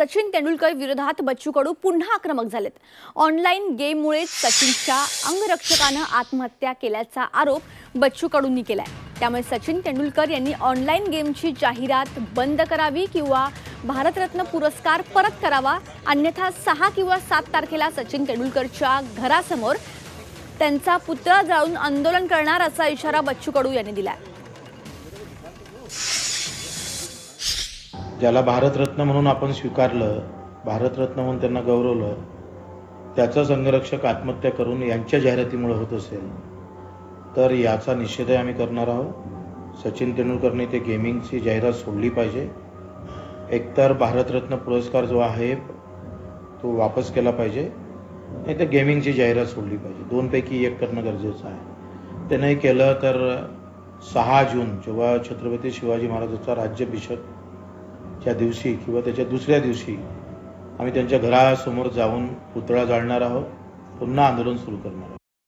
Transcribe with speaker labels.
Speaker 1: सचिन तेंडुलकर विरोधात बच्चू कडू पुन्हा आक्रमक झालेत. ऑनलाईन गेममुळे सचिनच्या अंगरक्षकानं आत्महत्या केल्याचा आरोप बच्चू कडूंनी केलाय. त्यामुळे सचिन तेंडुलकर यांनी ऑनलाईन गेमची जाहिरात बंद करावी किंवा भारतरत्न पुरस्कार परत करावा अन्यथा सहा किंवा सात तारखेला सचिन तेंडुलकरच्या घरासमोर त्यांचा पुतळा जाळून आंदोलन करणार असा इशारा बच्चू कडू यांनी दिलाय.
Speaker 2: ज्याला भारतरत्न म्हणून आपण स्वीकारलं भारतरत्न म्हणून त्यांना गौरवलं त्याचं संरक्षक आत्महत्या करून यांच्या जाहिरातीमुळे होत असेल तर याचा निषेधही आम्ही करणार आहोत. सचिन तेंडुलकरने ते गेमिंगची जाहिरात सोडली पाहिजे. एकतर भारतरत्न पुरस्कार जो आहे तो वापस केला पाहिजे. नाही तर गेमिंगची जाहिरात सोडली पाहिजे. दोनपैकी एक करणं गरजेचं आहे. ते नाही केलं तर सहा जून जेव्हा छत्रपती शिवाजी महाराजांचा राज्याभिषेक च्या दिवशी किंवा त्याच्या दुसऱ्या दिवशी आम्ही त्यांच्या घरासमोर जाऊन पुतळा जाळणार आहोत पुन्हा आंदोलन सुरू करणार आहोत.